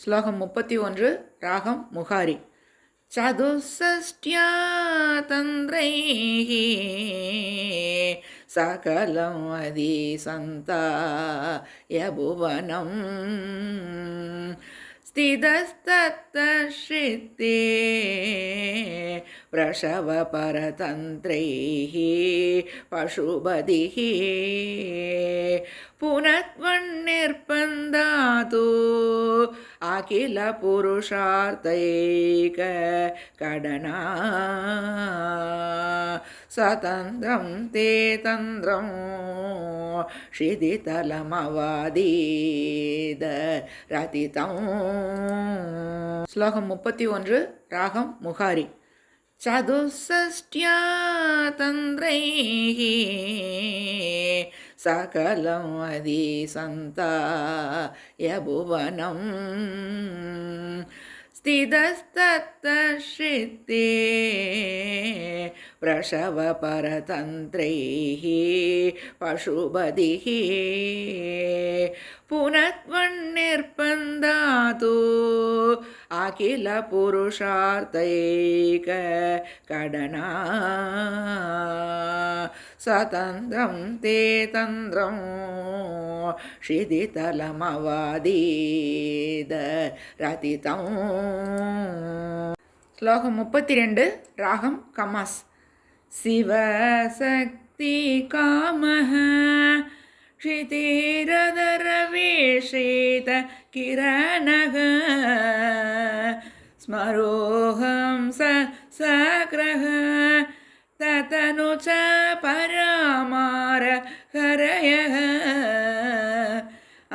ஸ்லோகம் முப்பத்தி ஒன்று ராகம் முகாரி சதுசஷ்டியா தந்திரைः सकलम् अधिसन्ताय भुवनम् स्थितस्तत्तश्रिते वृषवपरतन्त्रैः पशुपतिः पुनत्वन्निर्बन्धातु किल पुरुषार्थैक कडना स्वतन्त्रं ते तन्द्रं ஷிதிதலமவாதீத ரதிதம். ஸ்லோகம் முப்பத்தி ஒன்று ராகம் முகாரி. சதுசஷ்டியா தந்திரைஹி सकलं अदि सन्ता स्थितस्तत्तश्रिते स्थितस्तत्तः पशुपतिः वृषवपरतन्त्रैः ಅಖಿಲ ಪುರುಷಾರ್ಥೈಕ கடனா. சதந்திரம் தே தந்திரம் ஷிதிதலமவாதீத ரதிதம். ஸ்லோகம் முப்பத்தி ரெண்டு ராகம் கமாஸ். சிவசக்தி காமஹ क्षितिरदरवेशेत किरणः स्मरोऽहं स सग्रह। ततनु च परामार हरयः।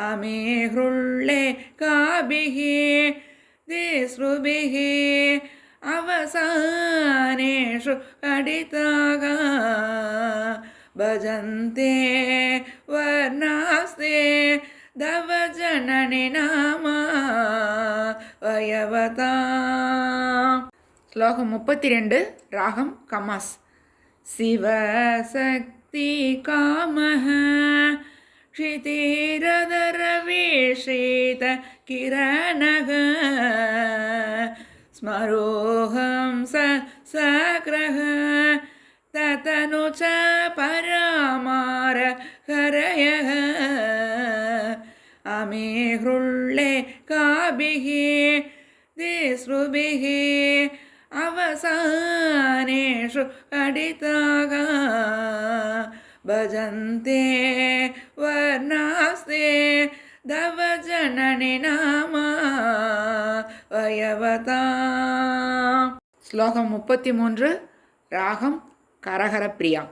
अमे हृल्ले काभिः तिसृभिः अवसानेषु कडिताः भजन्ते वर्णास्ते दव जननि नाम வயவதா ஸ்லோகம் முப்பத்தி ரெண்டு ராகம் கமாஸ் சிவசக்தி காமஹ क्षितिरदरवेशेत किरणः स्मरोऽहं स ದಾಯಃ ಅಮಿ ಹೃಳ್ಳೆ ಕಾಬಿಹಿ ದಿಸೃಭಿಹಿ ಅವಸಾನೇಷು ಕಡಿತಾಗ ಭಜಂತೆ ವರ್ಣಾಸ್ತೆ ದವ ಜನನಿ ನಾಮ ವಯವತಾ ஸ்லோகம் முப்பத்தி மூன்று ராகம் கரகரப்பிரியா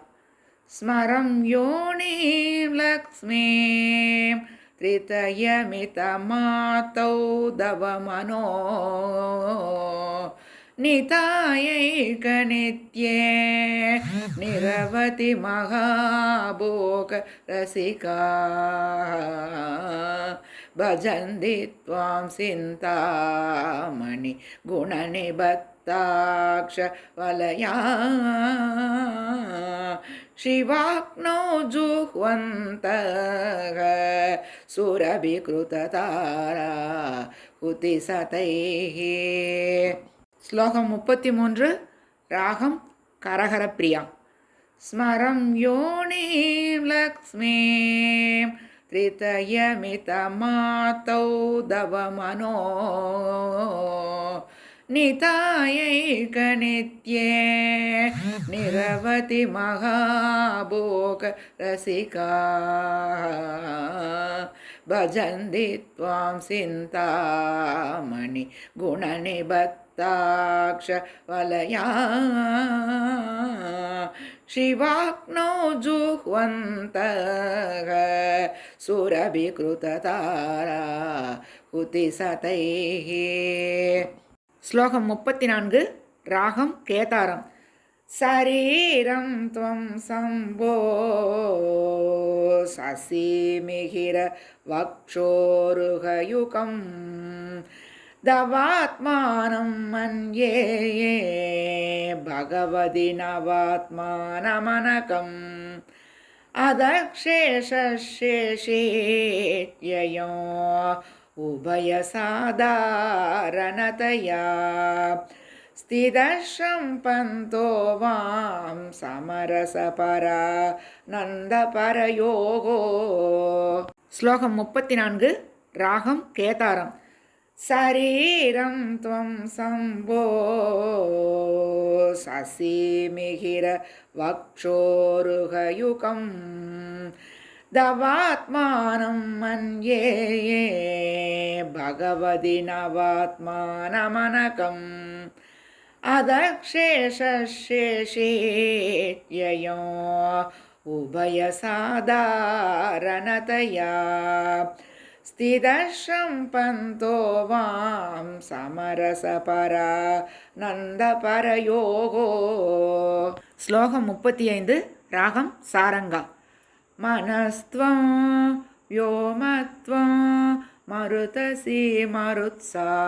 स्मरं योनिं लक्ष्मीं त्रितयमितमातौ दवमनो। नितायैकनित्ये निरवति महाभोगरसिका भजन्ति त्वां सिन्तामणि गुणनिब वलया शिवाग्नौ जुह्वन्तः सुरभिकृततारा हुतिसतैः ஸ்லோகம் முப்பத்தி மூன்று ராகம் கரகரப்பிரியா ஸ்மரம் யோனீம் லக்ஷ்மீம் त्रितयमितमातौ दवमनो नितायैकनित्ये निरवति महाभोगरसिका भजन्ति त्वां सिन्तामणि वलया। शिवाग्नौ जुह्वन्तः सुरभिकृततारा हुतिसतैः ஸ்லோகம் முப்பத்தி நான்கு ராகம் கேதாரம். சரீரம் துவம் சம்போ சசிமிகிர வக்ஷோருகயுகம். தவாத்மானம் மன்யே பகவதி நவாத்மானமனகம். அதக்ஷேஷேஷேயோ उभयसाधारणतया स्थितश्रं पन्तो वां समरसपरा நந்தபரயோகோ ஸ்லோகம் முப்பத்தி நான்கு ராகம் கேதாரம் சரீரம் துவம் சம்போ சசிமிகிர வக்ஷோருகயுகம் தவாத்மானம் மன்யே பகவதி நவாத்மானமனகம். அதக்ஷேஷேஷேத்யோ உபயசாதாரணதையா. ஸ்திதம் பந்தோ வாம் சமரசபரா நந்தபரயோகோ. ஸ்லோகம் முப்பத்தி ஐந்து ராகம் சாரங்கா मनस्त्वं व्योमत्वं मरुतसि मरुत्सारतिरशी।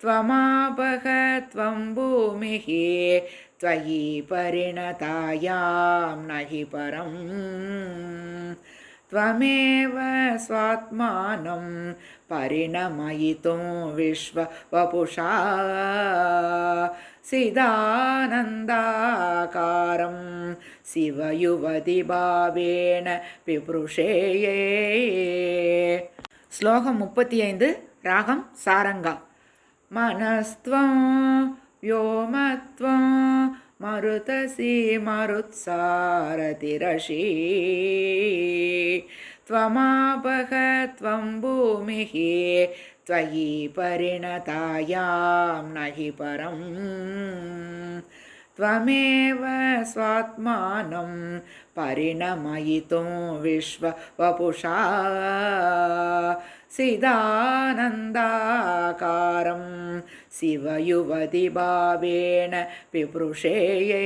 त्वमापह त्वं भूमिः त्वयि परिणतायां न हि परम् त्वमेव स्वात्मानं परिणमयितुं विश्ववपुषा सिदानन्दाकारं शिवयुवतिभावेन विवृषेये श्लोकं मुपति ऐन्द् रागं सारङ्गा मनस्त्वं व्योमत्वं मरुतसि मरुत्सारतिरशी। त्वमापह त्वं भूमिः त्वयि परिणतायां न हि परम् त्वमेव स्वात्मानं परिणमयितुं विश्ववपुषा सिदानन्दाकारं शिवयुवतिभावेन पिपृषेये